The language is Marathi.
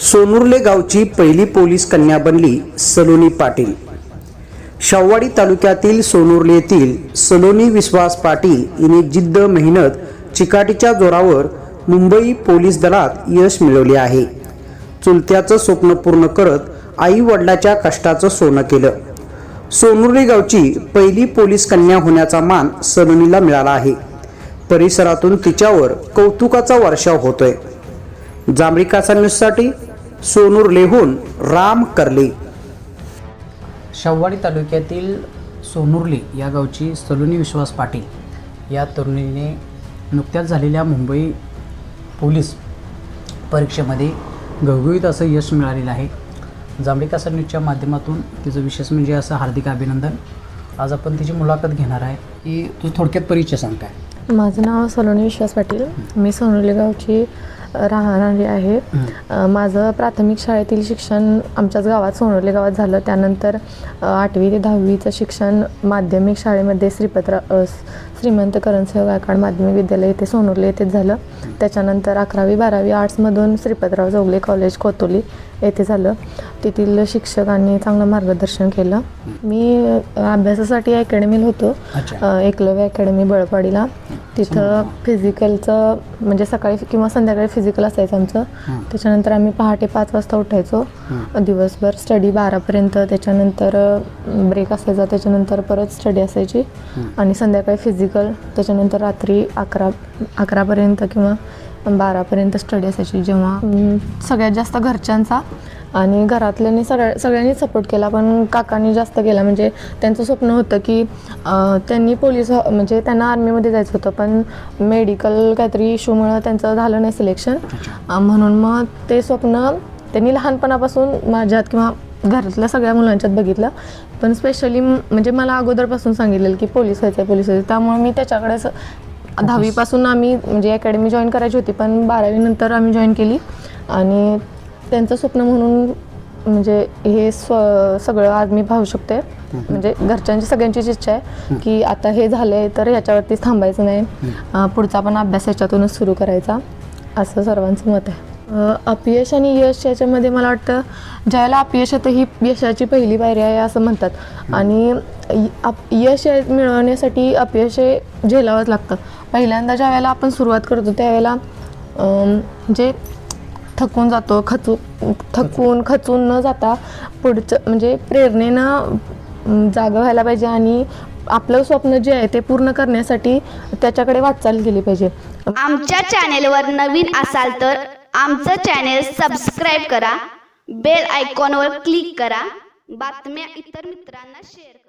सोनुर्ले गावची पहिली पोलीस कन्या बनली सलोनी पाटील. शाववाडी तालुक्यातील सोनुर्ले येथील सलोनी विश्वास पाटील हिने जिद्द मेहनत चिकाटीच्या जोरावर मुंबई पोलीस दलात यश मिळवले आहे. चुलत्याचं स्वप्न पूर्ण करत आई वडिलाच्या कष्टाचं सोनं केलं. सोनुर्ले गावची पहिली पोलीस कन्या होण्याचा मान सलोनीला मिळाला आहे. परिसरातून तिच्यावर कौतुकाचा वर्षाव होतोय. जांभळी कासा न्यूजसाठी सोनुर्लेहून राम करले. शव्वाडी तालुक्यातील सोनुर्ली या गावची सलोनी विश्वास पाटील या तरुणीने नुकत्याच झालेल्या मुंबई पोलीस परीक्षेमध्ये घवघवीत असं यश मिळालेलं आहे. जांभळी कासा न्यूजच्या माध्यमातून तिचं विशेष म्हणजे असं हार्दिक अभिनंदन. आज आपण तिची मुलाखत घेणार आहे. की तू थोडक्यात परिचय सांग काय माझं नाव सलोनी विश्वास पाटील. मी सोनवली गावची राहणारी आहे. माझं प्राथमिक शाळेतील शिक्षण आमच्याच गावात सोनवली गावात झालं. त्यानंतर आठवी ते दहावीचं शिक्षण माध्यमिक शाळेमध्ये श्रीपत्रा श्रीमंत करणसिंह गायकवाड माध्यमिक विद्यालय येथे सोनवली येथेच झालं. त्याच्यानंतर अकरावी बारावी आर्ट्समधून श्रीपतराव चौगले कॉलेज कोतोली येथे झालं. तेथील शिक्षकांनी चांगलं मार्गदर्शन केलं. मी अभ्यासासाठी अकॅडमीला होतो. एकलव्य अकॅडमी बळपाडीला. तिथं फिजिकलचं म्हणजे सकाळी किंवा संध्याकाळी फिजिकल असायचं आमचं. त्याच्यानंतर आम्ही पहाटे पाच वाजता उठायचो. दिवसभर स्टडी बारापर्यंत त्याच्यानंतर ब्रेक असायचा त्याच्यानंतर परत स्टडी असायची. आणि संध्याकाळी फिजिकल त्याच्यानंतर रात्री अकरा अकरापर्यंत किंवा बारापर्यंत स्टडी असायची. जेव्हा सगळ्यात जास्त घरच्यांचा आणि घरातल्यांनी सगळ्या सगळ्यांनी सपोर्ट केला पण काकांनी जास्त केला. म्हणजे त्यांचं स्वप्न होतं की त्यांनी पोलीस म्हणजे त्यांना आर्मीमध्ये जायचं होतं पण मेडिकल काहीतरी इश्यूमुळं त्यांचं झालं नाही सिलेक्शन म्हणून मग ते स्वप्न त्यांनी लहानपणापासून माझ्यात किंवा घरातल्या सगळ्या मुलांच्यात बघितलं. पण स्पेशली म्हणजे मला अगोदरपासून सांगितलेलं की पोलीस व्हायचं आहे पोलीस व्हायचं त्यामुळे मी त्याच्याकडे असं दहावीपासून आम्ही म्हणजे अकॅडमी जॉईन करायची होती पण बारावीनंतर आम्ही जॉईन केली. आणि त्यांचं स्वप्न म्हणून म्हणजे हे स्व सगळं आज मी पाहू शकते. म्हणजे घरच्यांची सगळ्यांचीच इच्छा आहे की आता हे झालंय तर ह्याच्यावरतीच थांबायचं नाही. पुढचा पण अभ्यास ह्याच्यातूनच सुरू करायचा. असं सर्वांचं मत आहे. अपयश आणि यश याच्यामध्ये मला वाटतं ज्यावेळेला अपयश येतं ही यशाची पहिली पायरी आहे असं म्हणतात. आणि यश मिळवण्यासाठी अपयश हे झेलावंच लागतं. पहिल्यांदा ज्या वेळेला आपण सुरुवात करतो त्यावेळेला म्हणजे थकून जातो खचू थकून खचून न जाता पुढचं म्हणजे प्रेरणेनं जागं व्हायला पाहिजे आणि आपलं स्वप्न जे आहे ते पूर्ण करण्यासाठी त्याच्याकडे वाटचाल केली पाहिजे. आमच्या चॅनेलवर नवीन असाल तर आमचं चॅनेल सबस्क्राईब करा बेल आयकॉनवर क्लिक करा बातम्या इतर मित्रांना शेअर करा.